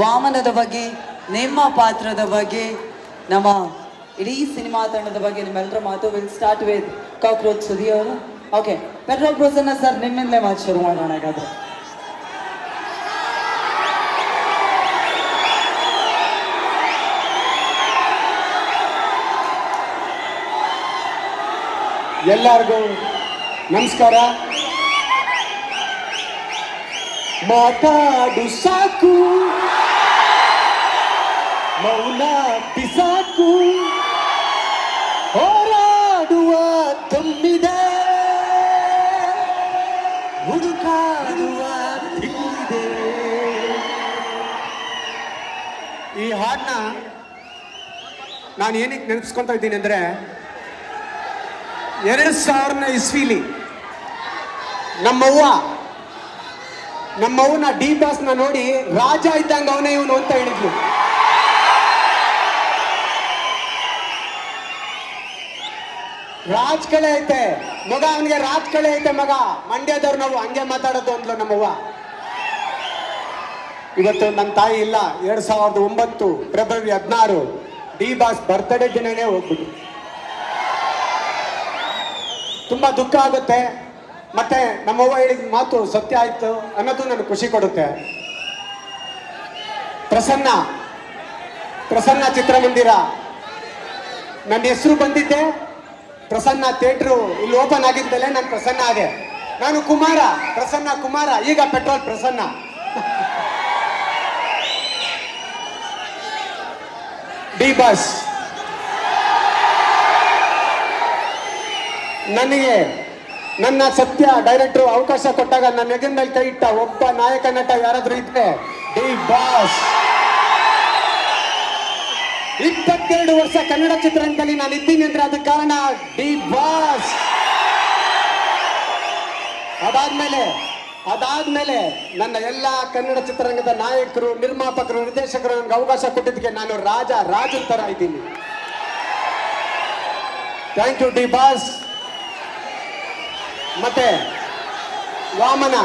ವಾಮನದ ಬಗ್ಗೆ, ನಿಮ್ಮ ಪಾತ್ರದ ಬಗ್ಗೆ, ನಮ್ಮ ಇಡೀ ಸಿನಿಮಾ ತಂಡದ ಬಗ್ಗೆ ನಿಮ್ಮೆಲ್ಲರ ಮಾತು ವಿಲ್ ಸ್ಟಾರ್ಟ್ ವಿತ್ ಕಾಕ್ರೋಚ್ ಸುದಿ ಅವರು. ಓಕೆ ಪೆಟ್ರೋಲ್ ಪ್ರೋಸನ್ನ ಸರ್ ನಿಮ್ಮಿಂದಲೇ ಮಾತು ಶುರು ಮಾಡೋಣ ಹಾಗಾದ್ರೆ. ಎಲ್ಲರಿಗೂ ನಮಸ್ಕಾರ. ಮಾತಾಡು ಸಾಕು. ಮೌನ ಬಿಸಾಕು. ಹೋರಾಡುವ ತುಂಬಿದೆ. ಹುಡುಕಾಡುವ ಇಲ್ಲಿದೆ ಈ ಹಾಡನ್ನ ನಾನು ಏನಕ್ಕೆ ನೆನೆಸ್ಕೊಂತ ಇದ್ದೀನಿ ಅಂದರೆ ಎರಡು ಸಾವಿರನ ಇಸ್ವಿಲಿ ನಮ್ಮವ್ವ ನಮ್ಮವ್ವನ ಡಿ ಬಾಸ್ನ ನೋಡಿ ರಾಜ ಇದ್ದಂಗೆ ಅವನೇ ಇವನು ಅಂತ ಹೇಳಿದ್ಲು. ರಾಜ್ ಕಳೆ ಐತೆ. ಮಗ, ಅವನಿಗೆ ರಾಜ್ ಕಳೆ ಐತೆ ಮಗ. ಮಂಡ್ಯದವ್ರು ನಾವು ಹಂಗೆ ಮಾತಾಡೋದು ಅಂದ್ಲು ನಮ್ಮವ್ವ. ಇವತ್ತು ನನ್ನ ತಾಯಿ ಇಲ್ಲ. ಎರಡ್ ಸಾವಿರದ ಒಂಬತ್ತು ಫೆಬ್ರವರಿ ಹದಿನಾರು, ಡಿ ಬಾಸ್ ಬರ್ತ್ಡೇ ದಿನನೇ ಹೋಗ್ಬಿಟ್ಟು ತುಂಬಾ ದುಃಖ ಆಗುತ್ತೆ. ಮತ್ತೆ ನಮ್ಮವ್ವ ಹೇಳಿದ ಮಾತು ಸತ್ಯ ಆಯ್ತು ಅನ್ನೋದು ನನಗೆ ಖುಷಿ ಕೊಡುತ್ತೆ. ಪ್ರಸನ್ನ ಪ್ರಸನ್ನ ಚಿತ್ರಮಂದಿರ. ನನ್ನ ಹೆಸರು ಬಂದಿದ್ದೆ. ಪ್ರಸನ್ನ ಥಿಯೇಟ್ರು ಇಲ್ಲಿ ಓಪನ್ ಆಗಿದ್ದಲೆ ನಾನು ಪ್ರಸನ್ನ ಆದೆ. ನಾನು ಕುಮಾರ, ಪ್ರಸನ್ನ ಕುಮಾರ, ಈಗ ಪೆಟ್ರೋಲ್ ಪ್ರಸನ್ನ. D boss. ನನಗೆ ನನ್ನ ಸತ್ಯ ಡೈರೆಕ್ಟರ್ ಅವಕಾಶ ಕೊಟ್ಟಾಗ ನನ್ನ ಎಗಿನ ಕೈ ಇಟ್ಟ ಒಬ್ಬ ನಾಯಕ ನಟ ಯಾರಾದ್ರೂ ಇದ್ರೆ ಡಿ ಬಾಸ್. ಇಪ್ಪತ್ತೆರಡು ವರ್ಷ ಕನ್ನಡ ಚಿತ್ರರಂಗದಲ್ಲಿ ನಾನು ಇದ್ದೀನಿ ಅಂದ್ರೆ ಅದಕ್ಕೆ ಕಾರಣ ಡಿ ಬಾಸ್. ಅದಾದ್ಮೇಲೆ ಅದಾದ್ಮೇಲೆ ನನ್ನ ಎಲ್ಲ ಕನ್ನಡ ಚಿತ್ರರಂಗದ ನಾಯಕರು, ನಿರ್ಮಾಪಕರು, ನಿರ್ದೇಶಕರು ನನಗೆ ಅವಕಾಶ ಕೊಟ್ಟಿದ್ದಕ್ಕೆ ನಾನು ರಾಜ ರಾಜನ್ ತರ ಇದ್ದೀನಿ. Thank you D boss. ಮತ್ತೆ ವಾಮನ